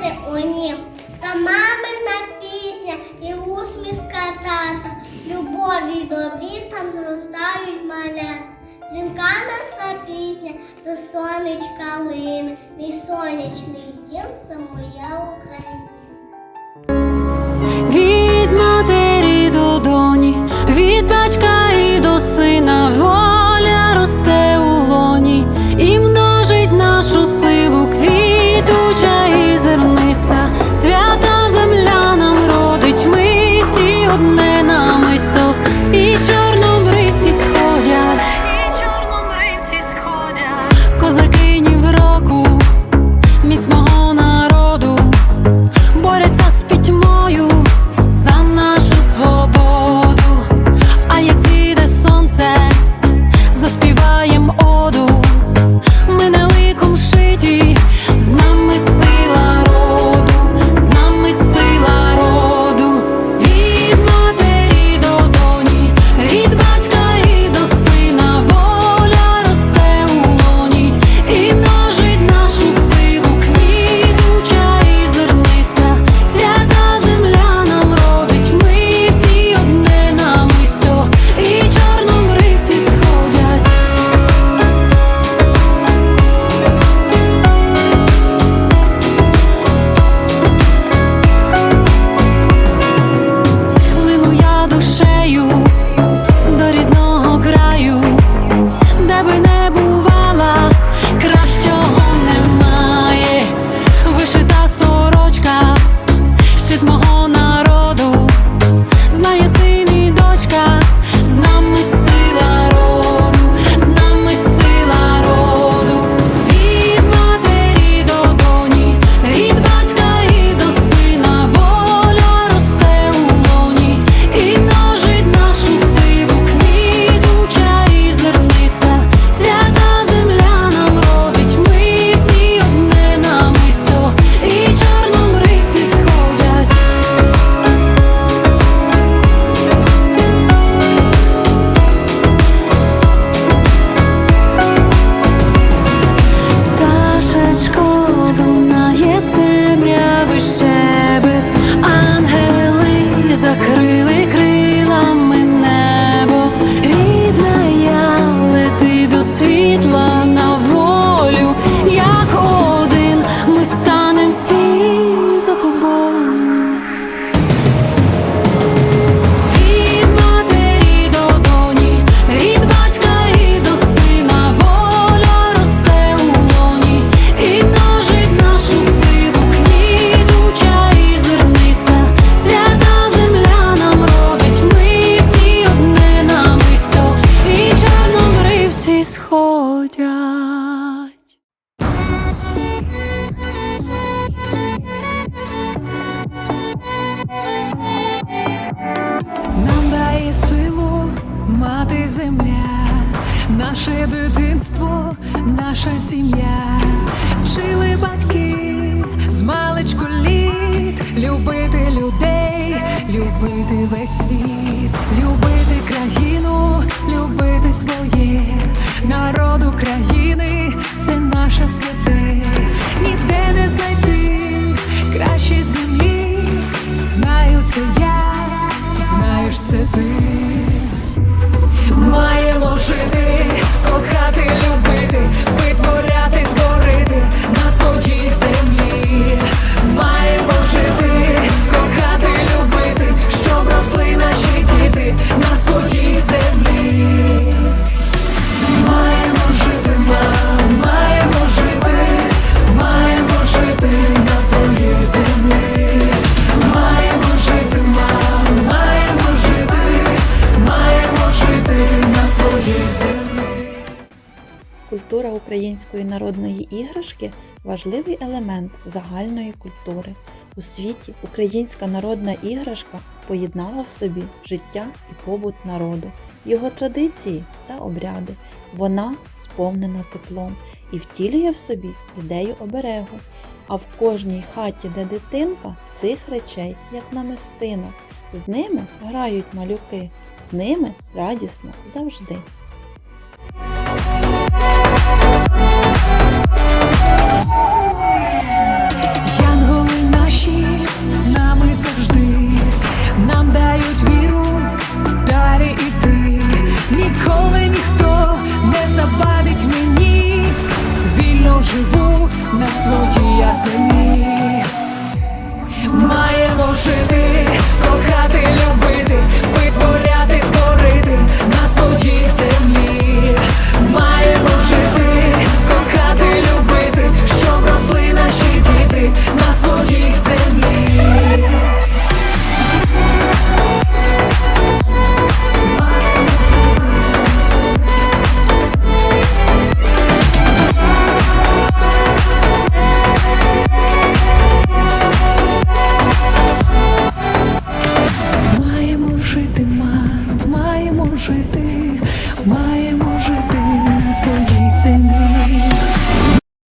говорити у нім. Та мамина пісня і усмішка тата, любові добрі там зростають малят. Дзвінка наша пісня до сонечка лине, мій сонячний дім це моя Україна. Від матері до доні, від батька. земля, наше дитинство, наша сім'я, вчили батьки з маличку літ, любити людей, любити весь світ, любити країну, любити своє, народ України це наша святе, ніде не знайти краще землі. Культура української народної іграшки важливий елемент загальної культури. У світі українська народна іграшка поєднала в собі життя і побут народу, його традиції та обряди. Вона сповнена теплом і втілює в собі ідею оберегу. А в кожній хаті, де дитинка, цих речей, як намистинок. З ними грають малюки, з ними радісно завжди. живу на своїй я землі. Маємо жити, кохати, любити, витворяти.